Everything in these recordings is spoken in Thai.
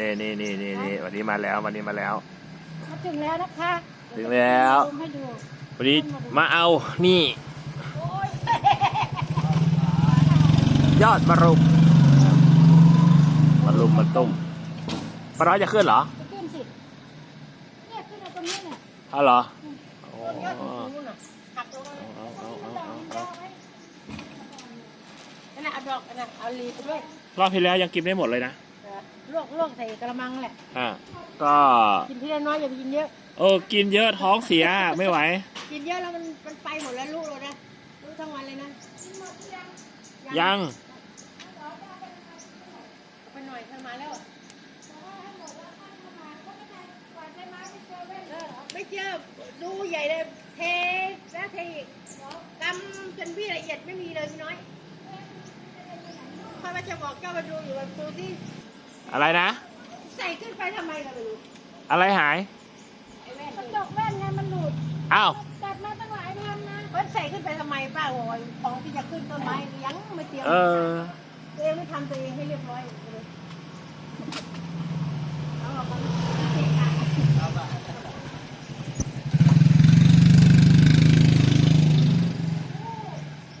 นี่นี่นี่นี่นี่นี่วันนี้มาแล้ววันนี้มาแล้ว มาถึงแล้วนะคะถึงแล้วซูมให้ดูวันนี้มาเอานี่โอ้ยยอดมะรุมมะรุมมะตุ้มปลาร้อยจะขึ้นเหรอจะขึ้นสิเนี่ยขึ้นเอาตรงนี้เนี่ยเอาเหรอต้นยอดสูงๆน่ะหักลงมาเอาเอาต้เอานเอาดอกมันยาวไว้นั่นน่ะเอาดอกนั่นน่ะเอาลีไปด้วยรอบที่แล้วยังกินได้หมดเลยนะเออ ลวกลวกใส่กระมังแหละ อ่าก็กินทีละน้อยอย่าไปกินเยอะเออกินเยอะท้องเสียไม่ไหว กินเยอะแล้วมันมันไปหมดแล้วลูกเรานะลูกทั้งวันเลยนะกินหมดยังยังไปหน่อยเธอมาแล้วเออไม่เจอดูใหญ่เลยเทแล้วเทอีกกำจนพี่ละเอียดไม่มีเลยพี่น้อยพ่อว่าจะบอกเจ้ามาดูอยู่ว่าดูที่ อะไรนะ ใส่ขึ้นไปทำไมกันไม่รู้อะไรหายไอ้แว่นกระจกแว่นไงมันหลุดอ้าวตัดมาตั้งหลายพันนะมันใส่ขึ้นไปทำไมป้าโอยของที่จะขึ้นต้นไม้ยังไม่เตรียมเออตัวเองไม่ทำตัวเองให้เรียบร้อยเลยเอาออกมาเกะกะ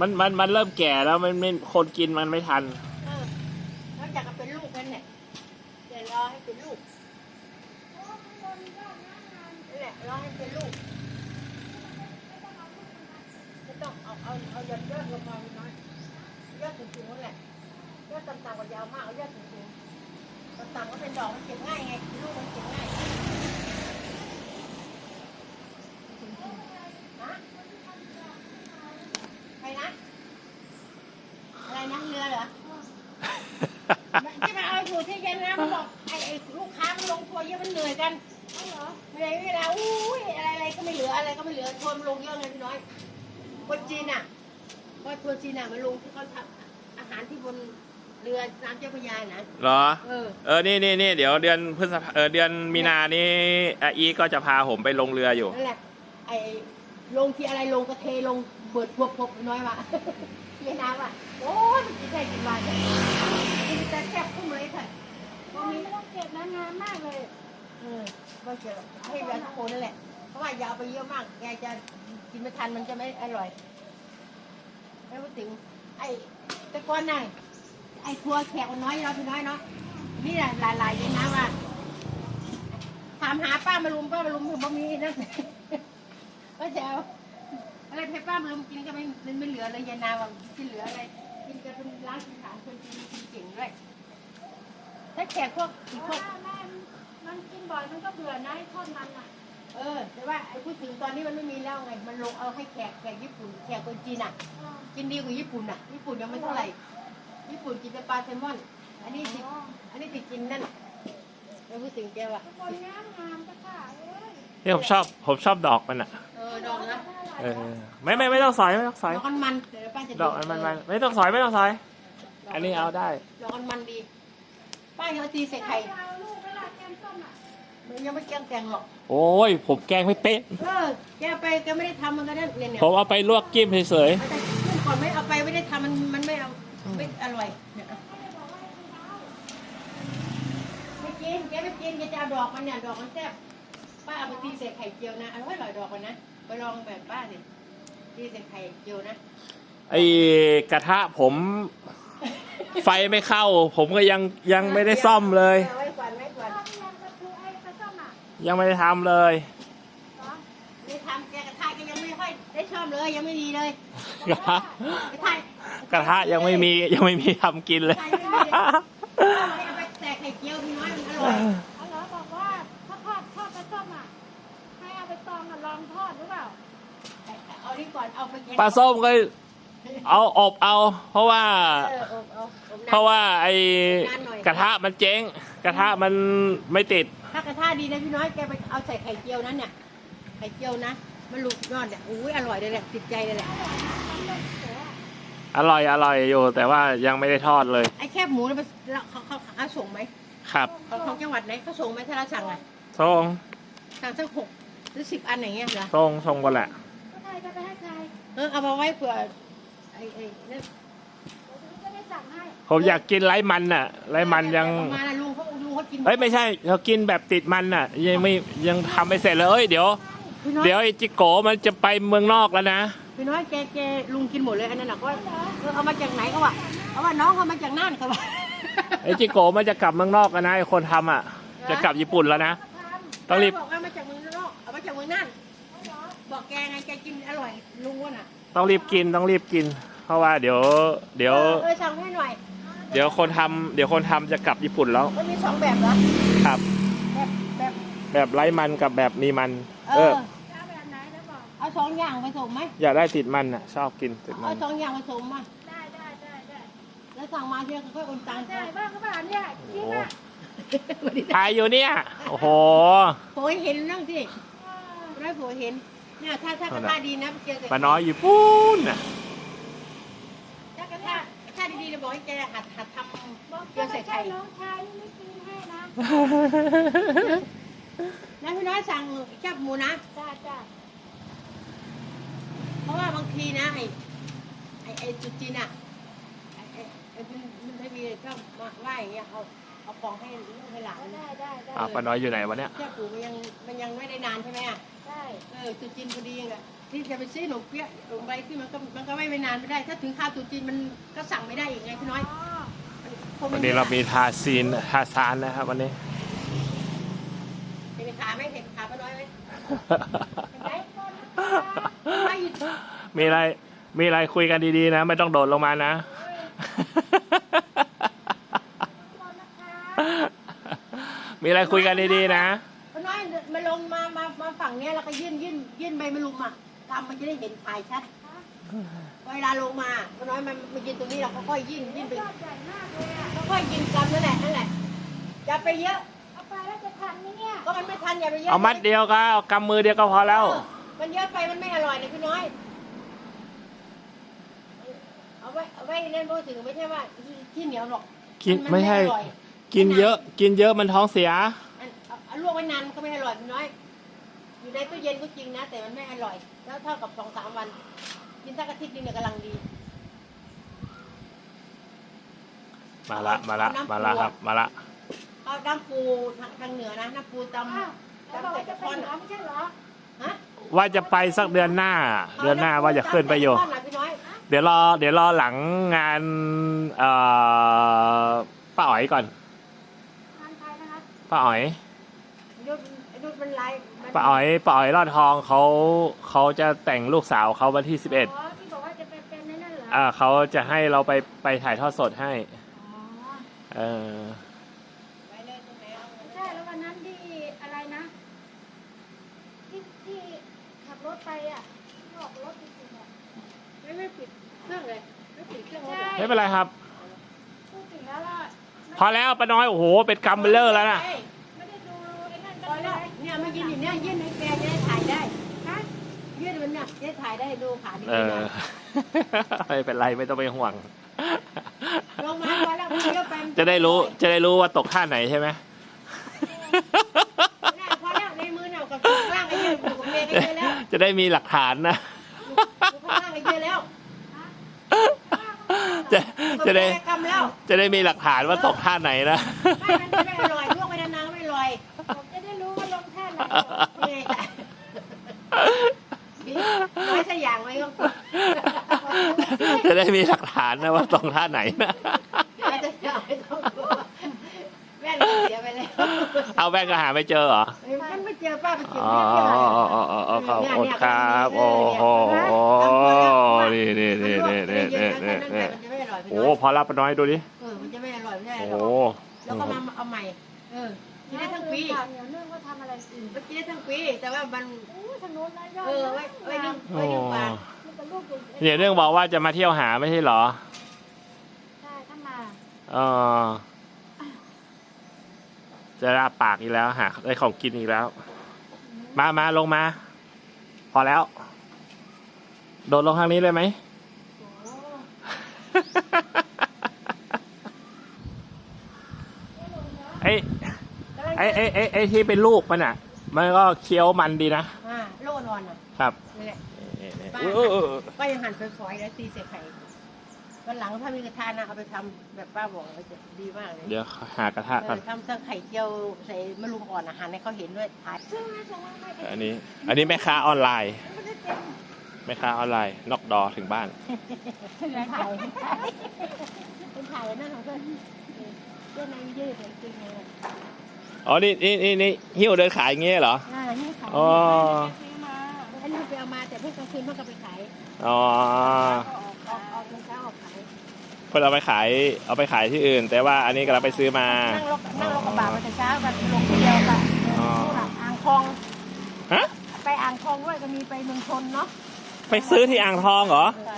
มันมันมันเริ่มแก่แล้วมันไม่คนกินมันไม่ทันเออนอกจากจะเป็นลูกนั่นแหละเดี๋ยวรอให้เป็นลูกนั่นแหละรอให้เป็นลูกไม่ต้อง เอาเอาเอายอดยอดลงมาน้อยเยอดสูงๆนั่นแหละยอดต่ำๆกว่ายาวมากเอายอดสูงๆต่ำๆก็เป็นดอกมันเก็บง่ายไงลูกมันเก็บง่ายฮะใครนะอะไรนะเรือเหรอจะมาเอาอยู่ที่เย็นนะมันบอกไอ้ลูกค้ามันลงทัวเยอะมันเหนื่อยกันเหนื่อยเวลาอุ้ยอะไรอะไรก็ไม่เหลืออะไรก็ไม่เหลือทัวนลงเยอะไงพี่น้อย คนจีนอะว่าทัวร์จีนอะมันลงที่เขาทำอาหารที่บนเรือน้ำเจ้าพระยานะ เหรอ เออ เออ นี่นี่นี่เดี๋ยวเดือนพฤษภาเออเดือนมีนานี่อาอีก็จะพาผมไปลงเรืออยู่ นั่นแหละไอ้ลงที่อะไรลงกระเทลงเบิดพวกพวกน้อยว่ะเยน้ำว่ะโอ้ยมันกินได้กินวันกินแต่แซ่บขึ้นเลยเถอะพอมีไม่ต้องเก็บนะงามมากเลย เออก็เจอให้เวลาทุกคนนั่นแหละเพ ราะว่าอยาเอาไปเยอะมากแกจะกินไม่ทันมันจะไม่อร่อยไม่พูดถึง ไอ้แต่ก่อนน่ะไอ้ทัวแขกนน้อยเราพี่น้อยเนาะนี่แหละหลายๆเลยนะว่าถามหาป้ามารุมป้ามารุมถึงบ่มีนะก็จะเอาอะไรให้ป้ามารุมกินก็ไม่ไม่เหลือเลยยายนาว่าที่เหลืออะไรกินกันเป็นร้านอาหารคนจีนกินเก่งด้วยถ้าแขกพวกอีกพวกถ้าแม่มันกินบ่อยมันก็เบื่อนะทอดมันอะ เออ แต่ว่าไอ้พูดถึงตอนนี้มันไม่มีแล้วไง มันลงเอาให้แขกแขกญี่ปุ่น แขกคนจีนอะ กินดีกว่าญี่ปุ่นอะ ญี่ปุ่นยังไม่เท่าไหร่ ญี่ปุ่นกินแต่ปลาแซลมอน อันนี้ติดอันนี้ติดกินนั่นไม่พูดถึงแกว่ะคนงามงามจะค่ะเอ้ยนี่ผมชอบผมชอบดอกมันอะ เออดอกนะเออไม่ไม่ไม่ต้องสอยไม่ต้องสดอยอกมันมันเดี๋ยวป้าจะดอกมันมันมันไม่ต้องสอยไม่ต้องสอย อันนี้เอาได้ ดอกมันมันดี ป้าจะเอาตีใส่ไข่ มันยังไม่แกงแกงหรอกโอ้ย ผมแกงไม่เป๊ะ เออแกไปแกไม่ได้ทำมันก็ได้เนี่ยเนี่ยผมเอาไปลวกจิ้มเฉยแต่ขึ้นก่อนไม่เอาไปไม่ได้ทำมันมันไม่เอาไม่อร่อยเนี่ยเอาไม่กินแกไม่กินแกจะเอาดอกมันเนี่ยดอกมันแซ่บป้าเอาไปตีใส่ไข่เจียวนะอร่อยอร่อยดอกมันนะไปลองแบบป้าสิตีใส่ไข่เจียวนะๆไอ้กระทะผม ไฟไม่เข้า ผมก็ยังยังไม่ได้ซ่อมเลย อาไว้ ยังไม่ได้ทำเลยเหรอไม่ทำแกกระทะก็ยังไม่ค่อยได้ชอบเลยยังไม่ดีเลยกระทะกระทะกระทะยังไม่มียังไม่มีทำกินเลยเอาไปใส่ไข่เจียวพี่น้อยมันอร่อยเอาเหรอบอกว่าถ้าทอดทอดปลาส้มอะให้เอาไปตองกับลองทอดหรือเปล่าเอานี่ก่อนเอาไปแกงปลาส้มก็ เอาอบเอา เพราะว่าเออเอาเอาเอาน้ำเพราะว่าไอ้นานหน่อยกระทะมันเจ๊ง กระทะมันไม่ติด ถ้ากระทะดีนะพี่น้อยแกไปเอาใส่ไข่เจียวนั้นเนี่ยไข่เจียวนะมันลูกยอดเนี่ยอุ้ยอร่อยเลยแหละติดใจเลยแหละอร่อยอร่อยอยู่ แต่ว่ายังไม่ได้ทอดเลยไอ้แคบหมูเนี่ยมันเขาเขาเขาส่งไหมครับของของจังหวัดไหนเขาส่งไหมถ้าเราสั่งอะส่งสั่งสักหกหรือสิบอันอย่างเงี้ยเหรอส่งส่งหมดแหละก็ใครจะไปให้ใครเออเอามาไว้เผื่อ ไอ้ไอ้นั่นเดี๋ยวจะได้สั่งให้ผมอยากกินไร้มันน่ะไร้มันยังเอามานะลุงเขาลุงเขากินเอ้ยไม่ใช่เรากินแบบติดมันอะ ยังไม่ยังทำไม่เสร็จเลยเอ้ยเดี๋ยว พี่น้อยเดี๋ยวไอ้จิโกะมันจะไปเมืองนอกแล้วนะ พี่น้อยแกแกลุงกินหมดเลยอันนั้นน่ะก็เออเอามาจากไหนเขาว่าเอาว่าน้องเขามาจากน่านเขาว่าไอ้จิโกะมันจะกลับเมืองนอกแล้วนะไอ้คนทำอะ จะกลับญี่ปุ่นแล้วนะ ต้องรีบบอกว่ามาจากเมืองนอกเอามาจากเมืองน่านบอกแกไงแกกินอร่อยลุงว่าน่ะ ต้องรีบกินต้องรีบกิน เพราะว่าเดี๋ยว เดี๋ยวเออเออสั่งให้หน่อยเดี๋ยวคนทำเดี๋ยวคนทำจะกลับญี่ปุ่นแล้วมันมีสองแบบเหรอครับ แบบแบบแบบไร้มันกับแบบมีมัน เอเอออจะเอาแบบไหนแล้วบอกเอาสองอย่างผสมไหมอยากได้ติดมันอะ ชอบกินติดมัเอานสองอย่างผสมมาได้ได้ได้ได้แล้วสั่งมาเที่ยวค่อยโอนตังค์ได้บ้างก็บ้างเนี่ยจริงอะถ่ายอยู่เนี่ย โอ้โห โผล่เห็นนั่งสิได้โผล่เห็น เนี่ยถ้าถ้ากระทะดีนะเจอปลาน้อยญี่ปุ่นน่ะถ้ากระทะกระทะดีๆเลยบอกให้แกหัดหัดทบอกำเกจะลือไม่ใส่ใช่ไข่น้องชายนี่ไม่กินให้นะนะพี่น้อยสั่งแคบหมูนะจ้าจ้าเพราะว่าบางทีนะไอ้ไอ้ไอ้จุดจีนอะไอ้ไอ้ไอ้มันมันไม่มีก็มาไหว้อย่างเงี้ยเอาเอาของให้ลูกให้หลานได้ได้ได้อะปลาน้อยอยู่ไหนวะเนี่ยแคบหมูมันยังมันยังไม่ได้นานใช่ไหมอะ ได้เออจุดจีนพอดีอะที่จะไปซื้อขนมเปี๊ยะขนมอะไรที่มันก็มันก็ไม่ไม่นานไม่ได้ ถ้าถึงข้าวจุดจีนมันก็สั่งไม่ได้อีกไงพี่น้อยอ๋อคงวันไนี้เรามีทาซีนทาซานนะครับวันนี้ เห็นขาไหมเห็นขาป้าน้อยไหมไหนก่อนนะไม่หยุดมีอะไรมีอะไรคุยกันดีๆนะ ไม่ต้องโดดลงมานะก่อนนะคะมีอะไรคุยกันดีๆนะป้าน้อย มาลงมามามาฝั่งเนี้ยแล้วก็ยื่นยื่นยื่นใบมะรุมอะกำมันจะได้เห็นถ่ายชัดเวลาลงมาป้าน้อยมันมายืนตรงนี้เราก็ค่อยยื่นยื่นไปยอดใหญ่มากเลยอะค่อยๆยิงกำนั่นแหละนั่นแหละอย่าไปเยอะเอาไปแล้วจะทันไหมเนี่ยก็มันไม่ทันอย่าไปเยอะเอามัดเดียวก็เอากำมือเดียวก็พอแล้วเออมันเยอะไปมันไม่อร่อยเลยพี่น้อยเอาไว้เอาไว้เล่นพูดถึงไม่ใช่ว่าที่เหนียวหรอกกินนไม่ใช่อร่อยกินเยอะ กินเยอะมันท้องเสียอันเอาเอา ลวกไว้นานมันก็ไม่อร่อยพี่น้อย อยู่ในตู้เย็นก็จริงนะ แต่มันไม่อร่อย แล้วเท่ากับสองสามวัน กินสักอาทิตย์หนึงเนี่ยกำลังดี มาละมาละมาละครับ มาละเอาน้ำปูทางทางเหนือนะน้ำปูตำอ้าวแล้วบอกว่าจะไปเหนือไม่ใช่เหรอฮะว่าจะไปสักเดือนหน้า เดือนหน้าว่าจะขึ้นไปอยู่ทอดหน่พี่น้อยเดี๋ยวรอ เดี๋ยวรอหลังงานเอ่อป้าอ๋อยก่อนทานไปนะคะป้าอ๋อยยุด ยุดมันไล่มันป้าอ๋อยป้าอ๋อยรอดทองเขาเขาจะแต่งลูกสาวเขาวันที่สิบเอ็ดอ๋อที่บอกว่าจะไปเป็นในนั่นเหรออ่าเขาจะให้เราไปไปถ่ายทอดสดให้อ๋อเออไปเลยตรงไหนเอาไม่ใช่แล้ววันนั้นที่อะไรนะ ที่ที่ขับรถไปอะที่ออกรถจริงๆอะไม่ไม่ปิดเครื่องเลยไม่ปิดเครื่องรถใช่ไม่เป็นไรครับ พูดถึงแล้วล่ะพอแล้วป้าน้อยโอ้โหเป็นกำเบลเลอร์แล้วนะ ฮ้ย ไม่ได้ดูไอ้นั่น พ กั อน เลแล้วยเนี่ยมายืนอยู่เนี่ยยื่นให้แกจะได้ถ่ายได้ฮะยื่นมันเนี่ยจะได้ถ่ายได้ดูขาดีเออ ไม่เป็นไรไม่ต้องไปห่วง ลงมาพอแล้วมันเยอะไปมันจะได้รู้จะได้รู้ว่าตกท่าไหนใช่ไหมน่ะพอแล้วในมือเนี่ยกับข้างล่างไอ้เยอะอยู่กับเมย์ก็เยอะแล้วจะได้มีหลักฐานนะอยู่ข้างล่างไอ้เยอะแล้วจะจะได้กำแล้วจะได้มีหลักฐานว่าตกท่าไหนนะ ไม่มันจะไม่อร่อยลวก ผมจะได้รู้ว่าลงแท่ไหนนี่ไงจ้ะไม่ใช่อย่างไว้ก็จะได้มีหลักฐานนะว่าตรงท่าไหนนะไม่ใช่อย่างไว้ต้องกลัวแม่เราเสียไปแล้วเอาแว่นก็หาไม่เจอเหรอมันไม่เจอป้าไปเก็บอ๋อเรียบร้อยอ๋ออ๋ออ๋ออ๋อขอบคุณครับ โอ้โหนี่นี่นี่นี่นี่นี่นี่นี่โอ้พอรับป้าน้อยดูดิเออมันจะไม่อร่อยไม่ได้โอ้หโหรอกแล้วก็มาเอาใหม่เออ กินได้ทั้งปีข่าวเหนียวนึ่งว่าทำอะไรกินมันกินได้ทั้งปี แต่ว่ามันอู้ทางโน้นนะยอดเออไว้ไว้นึ่งโอ้ไว้นึ่งปลามันเป็นลูกอยู่เดี๋ยวเรื่องบอกว่าจะมาเที่ยวหาไม่ใช่เหรอใช่ถ้ามาเออจะราปากอีกแล้วหาได้ของกินอีกแล้ว มามาลงมา พอแล้ว โดดลงทางนี้เลยไหม โอ้ ไอ้ไอ้ไอ้ไอ้ไอ้ที่เป็นลูกมันอะ มันก็เคี้ยวมันดีนะอ่าโลนอนอะครับนี่แหละนี่นี่ป้าเออเออเออก็ยังหั่นฝอยๆแล้วตีใส่ไข่วันหลังถ้ามีกระทะนะเอาไปทำแบบป้าบอกเลยจะดีมากเลยเดี๋ยวหากระทะเอก่ออนทำทั้งไข่เจียวใส่มะรุมอ่อนอาหารให้เขาเห็นด้วยถ่ายซึ่งมาส่งมาไม่ได้อันนี้ อันนี้แม่ค้าออนไลน์ ไม่ได้เต็มแม่ค้าออนไลน์นอกดอถึงบ้าน เป็นถ่ายเป็นถ่ายนั่นของเพื่อนเพื่อนในยืดจริงๆเลย อ๋อ นี่นี่นี่นี่หิ้วเดินขายอย่างเงี้ยเหรอ อ่านี่ขายอ๋อ ซื้อมาอันนี้ไปเอามาแต่เพิ่งกลางคืนเพิ่งก็ไปขายอ๋อ ออกออกออกเช้าออกขายเพื่อนเอาไปขายเอาไปขายที่อื่น แต่ว่าอันนี้ก็เราไปซื้อมา นั่งรถนั่งรถกระบะมาแต่เช้ากันลงที่เดียวกันอ๋อ อ่างทอง ฮะ ไปอ่างทองด้วยก็มีไปเมืองชนเนาะไปซื้อที่อ่างทองเหรอเออไป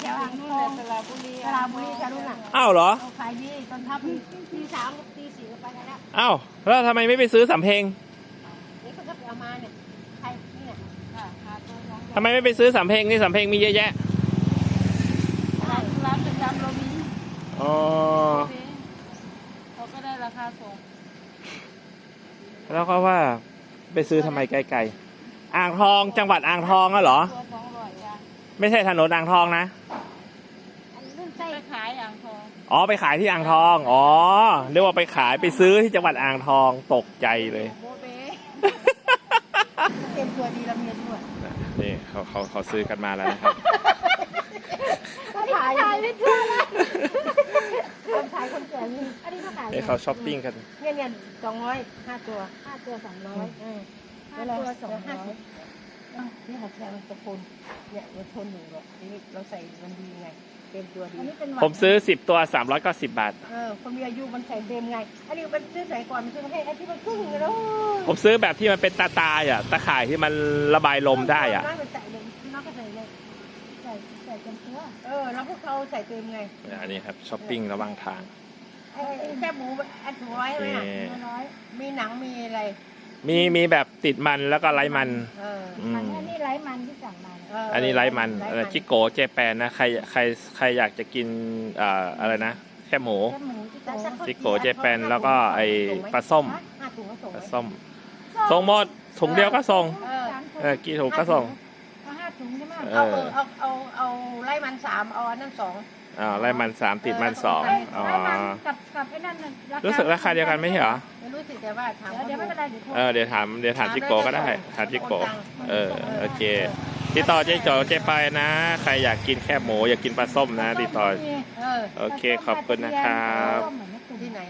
แถวอ่างทองสระบุรีสระบุรีแถวนู้นน่ะอ้าวเหรอเอาขายดีตอนทับตีสามตีสี่ก็ไปกันแล้วอ้าวแล้วทำไมไม่ไปซื้อสำเพ็งนี่เขาก็ไปเอามาเนี่ยใครนี่เนี่ยค่ะหาตัวน้องทำไมไม่ไปซื้อสำเพ็งนี่สำเพ็งมีเยอะแยะร้านร้านประจำเรามีอ๋อเขาก็ได้ราคาส่งแล้วก็ว่าไปซื้อทำไมไกลๆอ่างทองจังหวัดอ่างทองอะเหรอ ไม่ใช่ถนนอ่างทองนะ อันรุ่นไส้ขายอ่างทองอ๋อไปขายที่อ่างทอง อ๋อเรียกว่าไปขายไปซื้อที่จังหวัดอ่างทองตกใจเลยโบเบ้เต็มตัวดีละเมียด้วยนี่เขาเขาเขาซื้อกันมาแล้วนะครับก็ถ่ายถ่ายไม่ทั่วนะคนถ่ายคนแก่นี่อันนี้เท่าไหร่นี่เขาช้อปปิ้งกันเนี่ยเนี่ยสองร้อยห้าตัวห้าตัวสองร้อยเออห้าตัวสองร้อย นี่หัดแทนมันจะทนเนี่ยมันทนอยู่หรอกนี่เราใส่มันดีไงเต็มตัวดีอันนี้เป็นหวัผมซื้อ 10 ตัว 390 บาท เออคนมีอายุมันใส่เต็มไง อันนี้มันซื้อใส่ก่อนมันซื้อมาให้ไอ้ที่มันครึ่งแล้วผมซื้อแบบที่มันเป็นตาตาๆอะตะข่ายที่มันระบายลมได้อะ น้องใส่เลยน้องก็ใส่เลยใส่ใส่กันตัวเออแล้วพวกเขาใส่เต็มไงอันนี้ครับช้อปปิ้งระหว่างทางไอ้ไอ้แค่หมูอันหัวไว้ไหมอะนี่ตัวน้อยมีหนังมีอะไร มีมีแบบติดมันแล้วก็ไร้มัน เอออือันมนี้อันนี้ไร้มันที่สั่งมาเนี่ยเอันนี้ไร้มันไร้เออจิโกเจแปนนะ ใครใครใครอยากจะกินเอ่ออะไรนะแค่หมู แค่หมูที่โตแต่ถ้าเขาจิโกเจแปนแล้วก็ไอปลาส้มห้าถุงก็ส่งปลาไหมส้มส่งหมดถุงเดียวก็ส่งเออสามถุงเออกี่ถุงก็ส่ง เอาห้าถุงใช่ไหมเอเอาเออเอาเอาเอาไล่มันสามเอาอันนั้นสองอ่าไร้มันสามติดมันสองไร้อ๋อไร้มันกับกับไอ้นั่นน่ะรู้สึกราคาเดียวกันไม่ใช่เหรอไม่ รู้สิแต่ว่าถามเดี๋ยวเขาเดี๋ยวไม่ดูเป็นไรเดี๋ยวโทร เออเดี๋ยวถามเดี๋ยวถามจิโกก็ได้ถามจิโกเออโอเคติดต่อเจ๊โจเจ๊ไปายนะ ใครอยากกินแค่หมูอยากกินปลาส้มนะติดต่อ เออโอเคขอบคุณนะครับเหมือนไม่ตุ่มที่ไหน